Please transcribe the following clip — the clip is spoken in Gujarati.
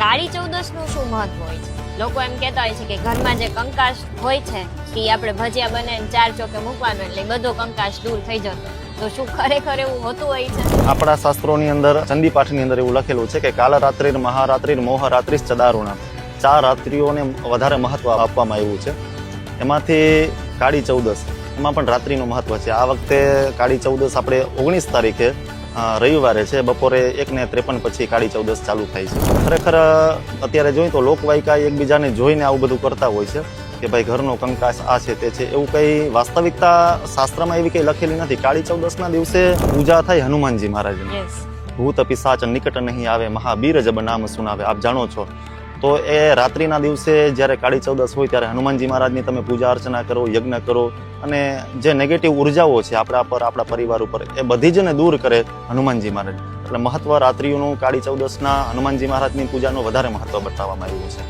કાળી ચૌદશનું શું મહત્વ હોય છે? લોકો એમ કહેતા હોય છે કે ઘરમાં જે કંકાશ હોય છે, એ આપણે ભજીયા બને ચાર ચોકે મૂકવાનું એટલે બધો કંકાશ દૂર થઈ જતો. તો શું ખરેખર એવું હોતું હોય છે? આપણા શાસ્ત્રોની અંદર ચંદી પાઠની અંદર એવું લખેલું છે કે કાલ રાત્રિ મહારાત્રિ મોહરાત્રિ ચદારુણા. ચાર રાત્રિઓને વધારે મહત્વ આપવામાં આવ્યું છે. એમાંથી કાળી ચૌદસ, એમાં પણ રાત્રિનું મહત્વ છે. આ વખતે કાળી ચૌદસ આપણે ઓગણીસ તારીખે રવિવારે છે બપોરે એક ને ત્રેપન પછી કાળી ચૌદસ ચાલુ થાય છે. ખરેખર અત્યારે જોઈએ તો લોકવાયકા એકબીજાને જોઈને આવું બધું કરતા હોય છે કે ભાઈ ઘરનો કંકાસ આ છે તે છે એવું કંઈ વાસ્તવિકતા શાસ્ત્રમાં એવી કંઈ લખેલી નથી. કાળી ચૌદસના દિવસે પૂજા થાય હનુમાનજી મહારાજની. ભૂત પિસાચ નિકટ નહીં આવે મહાબીર જબ નામ સુનાવે. આપ જાણો છો. તો એ રાત્રિના દિવસે જ્યારે કાળી ચૌદસ હોય ત્યારે હનુમાનજી મહારાજની તમે પૂજા અર્ચના કરો યજ્ઞ કરો અને જે નેગેટિવ ઉર્જાઓ છે આપણા પર, આપણા પરિવાર ઉપર, એ બધી જ ને દૂર કરે હનુમાનજી મહારાજ. એટલે મહત્વ રાત્રિઓનું કાળી ચૌદસના હનુમાનજી મહારાજની પૂજાનું વધારે મહત્વ બતાવવામાં આવ્યું છે.